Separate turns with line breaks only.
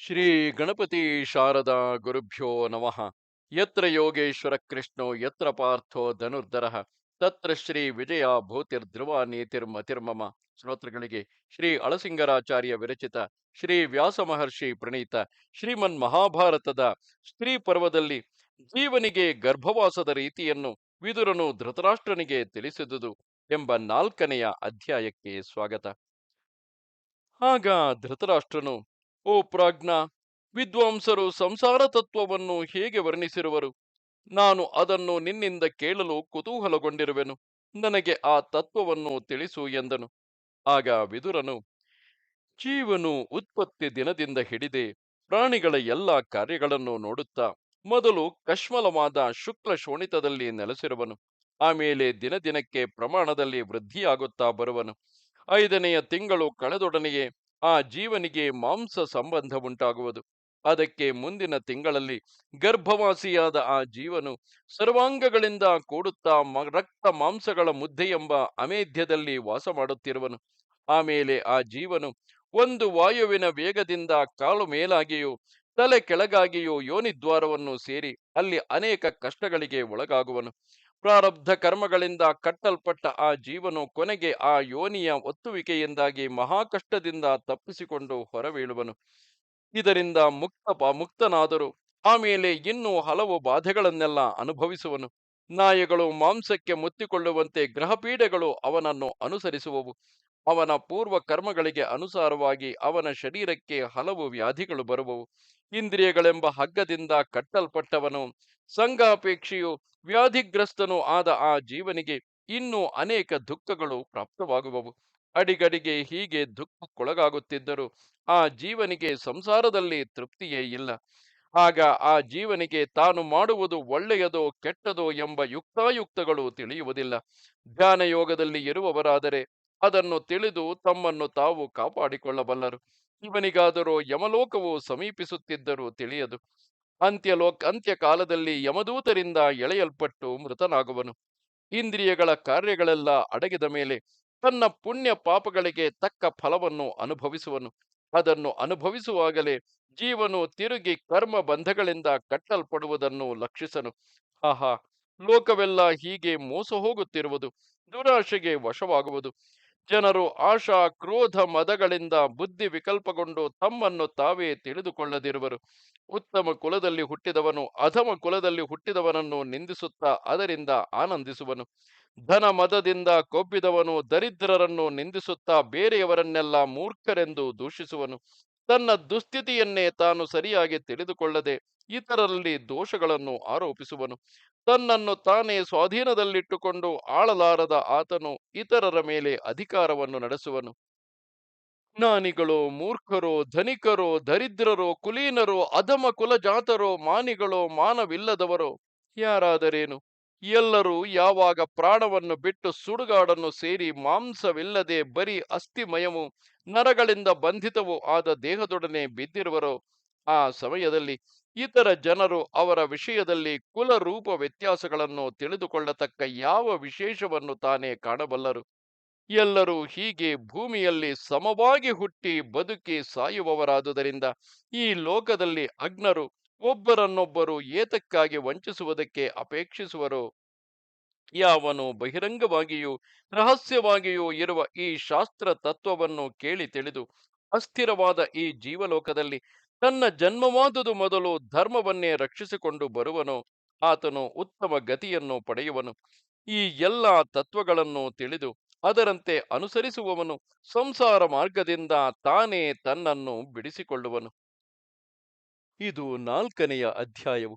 ಶ್ರೀ ಗಣಪತಿ ಶಾರದಾ ಗುರುಭ್ಯೋ ನಮಃ. ಯತ್ರ ಯೋಗೇಶ್ವರ ಕೃಷ್ಣೋ, ಯತ್ರ ಪಾರ್ಥೋ ಧನುರ್ಧರ. ತತ್ರ ಶ್ರೀ ವಿಜಯ ಭೂತಿರ್ಧ್ರುವ ನೀತಿರ್ಮತಿರ್ಮಮ ಶ್ರೋತೃಗಳಿಗೆ ಶ್ರೀ ಅಳಸಿಂಗರಾಚಾರ್ಯ ವಿರಚಿತ ಶ್ರೀ ವ್ಯಾಸ ಮಹರ್ಷಿ ಪ್ರಣೀತ ಶ್ರೀಮನ್ ಮಹಾಭಾರತದ ಸ್ತ್ರೀ ಪರ್ವದಲ್ಲಿ ಜೀವನಿಗೆ ಗರ್ಭವಾಸದ ರೀತಿಯನ್ನು ವಿದುರನು ಧೃತರಾಷ್ಟ್ರನಿಗೆ ತಿಳಿಸಿದುದು ಎಂಬ ನಾಲ್ಕನೆಯ ಅಧ್ಯಾಯಕ್ಕೆ ಸ್ವಾಗತ. ಆಗ ಧೃತರಾಷ್ಟ್ರನು ಓ ಪ್ರಾಜ್ಞ, ವಿದ್ವಾಂಸರು ಸಂಸಾರ ತತ್ವವನ್ನು ಹೇಗೆ ವರ್ಣಿಸಿರುವರು? ನಾನು ಅದನ್ನು ನಿನ್ನಿಂದ ಕೇಳಲು ಕುತೂಹಲಗೊಂಡಿರುವೆನು. ನನಗೆ ಆ ತತ್ವವನ್ನು ತಿಳಿಸು ಎಂದನು. ಆಗ ವಿದುರನು, ಜೀವನು ಉತ್ಪತ್ತಿ ದಿನದಿಂದ ಹಿಡಿದೆ, ಪ್ರಾಣಿಗಳ ಎಲ್ಲ ಕಾರ್ಯಗಳನ್ನು ನೋಡುತ್ತಾ, ಮೊದಲು ಕಶ್ಮಲವಾದ ಶುಕ್ಲ ಶೋಣಿತದಲ್ಲಿ ನೆಲೆಸಿರುವನು. ಆಮೇಲೆ ದಿನದಿನಕ್ಕೆ ಪ್ರಮಾಣದಲ್ಲಿ ವೃದ್ಧಿಯಾಗುತ್ತಾ ಬರುವನು. ಐದನೆಯ ತಿಂಗಳು ಕಳೆದೊಡನೆಯೇ ಆ ಜೀವನಿಗೆ ಮಾಂಸ ಸಂಬಂಧ ಉಂಟಾಗುವುದು ಅದಕ್ಕೆ ಮುಂದಿನ ತಿಂಗಳಲ್ಲಿ ಗರ್ಭವಾಸಿಯಾದ ಆ ಜೀವನು ಸರ್ವಾಂಗಗಳಿಂದ ಕೂಡುತ್ತಾ ರಕ್ತ ಮಾಂಸಗಳ ಮುದ್ದೆ ಎಂಬ ಅಮೇಧ್ಯದಲ್ಲಿ ವಾಸ ಮಾಡುತ್ತಿರುವನು. ಆಮೇಲೆ ಆ ಜೀವನು ಒಂದು ವಾಯುವಿನ ವೇಗದಿಂದ ಕಾಲು ಮೇಲಾಗಿಯೂ, ತಲೆ ಕೆಳಗಾಗಿಯೂ ಯೋನಿದ್ವಾರವನ್ನು ಸೇರಿ ಅಲ್ಲಿ ಅನೇಕ ಕಷ್ಟಗಳಿಗೆ ಒಳಗಾಗುವನು. ಪ್ರಾರಬ್ಧ ಕರ್ಮಗಳಿಂದ ಕಟ್ಟಲ್ಪಟ್ಟ ಆ ಜೀವನು ಕೊನೆಗೆ ಆ ಯೋನಿಯ ಒತ್ತುವಿಕೆಯಿಂದಾಗಿ ಮಹಾಕಷ್ಟದಿಂದ ತಪ್ಪಿಸಿಕೊಂಡು ಹೊರಬೀಳುವನು. ಇದರಿಂದ ಮುಕ್ತ ಮುಕ್ತನಾದರು ಆಮೇಲೆ ಇನ್ನೂ ಹಲವು ಬಾಧೆಗಳನ್ನೆಲ್ಲ ಅನುಭವಿಸುವನು. ನಾಯಿಗಳು ಮಾಂಸಕ್ಕೆ ಮುತ್ತಿಕೊಳ್ಳುವಂತೆ ಗ್ರಹಪೀಡೆಗಳು ಅವನನ್ನು ಅನುಸರಿಸುವವು. ಅವನ ಪೂರ್ವ ಕರ್ಮಗಳಿಗೆ ಅನುಸಾರವಾಗಿ ಅವನ ಶರೀರಕ್ಕೆ ಹಲವು ವ್ಯಾಧಿಗಳು ಬರುವವು. ಇಂದ್ರಿಯಗಳೆಂಬ ಹಗ್ಗದಿಂದ ಕಟ್ಟಲ್ಪಟ್ಟವನು. ಸಂಘಾಪೇಕ್ಷೆಯು ವ್ಯಾಧಿಗ್ರಸ್ತನೂ ಆದ ಆ ಜೀವನಿಗೆ ಇನ್ನೂ ಅನೇಕ ದುಃಖಗಳು ಪ್ರಾಪ್ತವಾಗುವವು. ಅಡಿಗಡಿಗೆ ಹೀಗೆ ದುಃಖಕ್ಕೊಳಗಾಗುತ್ತಿದ್ದರೂ ಆ ಜೀವನಿಗೆ ಸಂಸಾರದಲ್ಲಿ ತೃಪ್ತಿಯೇ ಇಲ್ಲ. ಆಗ ಆ ಜೀವನಿಗೆ ತಾನು ಮಾಡುವುದು ಒಳ್ಳೆಯದೋ ಕೆಟ್ಟದೋ ಎಂಬ ಯುಕ್ತಾಯುಕ್ತಗಳು ತಿಳಿಯುವುದಿಲ್ಲ. ಧ್ಯಾನ ಯೋಗದಲ್ಲಿ ಇರುವವರಾದರೆ ಅದನ್ನು ತಿಳಿದು ತಮ್ಮನ್ನು ತಾವು ಕಾಪಾಡಿಕೊಳ್ಳಬಲ್ಲರು. ಇವನಿಗಾದರೂ ಯಮಲೋಕವು ಸಮೀಪಿಸುತ್ತಿದ್ದರೂ ತಿಳಿಯದು. ಅಂತ್ಯಲೋಕ, ಅಂತ್ಯಕಾಲದಲ್ಲಿ ಯಮದೂತರಿಂದ ಎಳೆಯಲ್ಪಟ್ಟು ಮೃತನಾಗುವನು. ಇಂದ್ರಿಯಗಳ ಕಾರ್ಯಗಳೆಲ್ಲ ಅಡಗಿದ ಮೇಲೆ ತನ್ನ ಪುಣ್ಯ ಪಾಪಗಳಿಗೆ ತಕ್ಕ ಫಲವನ್ನು ಅನುಭವಿಸುವನು. ಅದನ್ನು ಅನುಭವಿಸುವಾಗಲೇ ಜೀವನು ತಿರುಗಿ ಕರ್ಮ ಬಂಧಗಳಿಂದ ಕಟ್ಟಲ್ಪಡುವುದನ್ನು ಲಕ್ಷಿಸನು. ಆಹಾ, ಲೋಕವೆಲ್ಲ ಹೀಗೆ ಮೋಸ ಹೋಗುತ್ತಿರುವುದು ದುರಾಶೆಗೆ ವಶವಾಗುವುದು. ಜನರು ಆಶಾ ಕ್ರೋಧ ಮದಗಳಿಂದ ಬುದ್ಧಿ ವಿಕಲ್ಪಗೊಂಡು ತಮ್ಮನ್ನು ತಾವೇ ತಿಳಿದುಕೊಳ್ಳದಿರುವರು. ಉತ್ತಮ ಕುಲದಲ್ಲಿ ಹುಟ್ಟಿದವನು ಅಧಮ ಕುಲದಲ್ಲಿ ಹುಟ್ಟಿದವನನ್ನು ನಿಂದಿಸುತ್ತಾ ಅದರಿಂದ ಆನಂದಿಸುವನು. ಧನ ಮದದಿಂದ ಕೊಬ್ಬಿದವನು ದರಿದ್ರರನ್ನು ನಿಂದಿಸುತ್ತಾ ಬೇರೆಯವರನ್ನೆಲ್ಲ ಮೂರ್ಖರೆಂದು ದೂಷಿಸುವನು. ತನ್ನ ದುಸ್ಥಿತಿಯನ್ನೇ ತಾನು ಸರಿಯಾಗಿ ತಿಳಿದುಕೊಳ್ಳದೆ ಇತರರಲ್ಲಿ ದೋಷಗಳನ್ನು ಆರೋಪಿಸುವನು. ತನ್ನನ್ನು ತಾನೇ ಸ್ವಾಧೀನದಲ್ಲಿಟ್ಟುಕೊಂಡು ಆಳಲಾರದ ಆತನು ಇತರರ ಮೇಲೆ ಅಧಿಕಾರವನ್ನು ನಡೆಸುವನು. ಜ್ಞಾನಿಗಳು, ಮೂರ್ಖರೋ, ಧನಿಕರೋ, ದರಿದ್ರರೋ, ಕುಲೀನರೋ, ಅಧಮ ಕುಲಜಾತರೋ, ಮಾನಿಗಳೋ, ಮಾನವಿಲ್ಲದವರೋ, ಯಾರಾದರೇನು? ಎಲ್ಲರೂ ಯಾವಾಗ ಪ್ರಾಣವನ್ನು ಬಿಟ್ಟು ಸುಡುಗಾಡನ್ನು ಸೇರಿ ಮಾಂಸವಿಲ್ಲದೆ ಬರೀ ಅಸ್ಥಿಮಯವು ನರಗಳಿಂದ ಬಂಧಿತವೂ ಆದ ದೇಹದೊಡನೆ ಬಿದ್ದಿರುವರು ಆ ಸಮಯದಲ್ಲಿ. ಇತರ ಜನರು ಅವರ ವಿಷಯದಲ್ಲಿ ಕುಲ ರೂಪ ವ್ಯತ್ಯಾಸಗಳನ್ನು ತಿಳಿದುಕೊಳ್ಳತಕ್ಕ ಯಾವ ವಿಶೇಷವನ್ನು ತಾನೇ ಕಾಣಬಲ್ಲರು. ಎಲ್ಲರೂ ಹೀಗೆ ಭೂಮಿಯಲ್ಲಿ ಸಮವಾಗಿ ಹುಟ್ಟಿ ಬದುಕಿ ಸಾಯುವವರಾದುದರಿಂದ ಈ ಲೋಕದಲ್ಲಿ ಅಗ್ನರು ಒಬ್ಬರನ್ನೊಬ್ಬರು ಏತಕ್ಕಾಗಿ ವಂಚಿಸುವುದಕ್ಕೆ ಅಪೇಕ್ಷಿಸುವರೋ. ಯಾವನು ಬಹಿರಂಗವಾಗಿಯೂ ರಹಸ್ಯವಾಗಿಯೂ ಇರುವ ಈ ಶಾಸ್ತ್ರ ತತ್ವವನ್ನು ಕೇಳಿ ತಿಳಿದು ಅಸ್ಥಿರವಾದ ಈ ಜೀವಲೋಕದಲ್ಲಿ ತನ್ನ ಜನ್ಮವಾದುದು ಮೊದಲು ಧರ್ಮವನ್ನೇ ರಕ್ಷಿಸಿಕೊಂಡು ಬರುವನು, ಆತನು ಉತ್ತಮ ಗತಿಯನ್ನು ಪಡೆಯುವನು. ಈ ಎಲ್ಲ ತತ್ವಗಳನ್ನು ತಿಳಿದು ಅದರಂತೆ ಅನುಸರಿಸುವವನು ಸಂಸಾರ ಮಾರ್ಗದಿಂದ ತಾನೇ ತನ್ನನ್ನು ಬಿಡಿಸಿಕೊಳ್ಳುವನು. ಇದು ನಾಲ್ಕನೆಯ ಅಧ್ಯಾಯವು.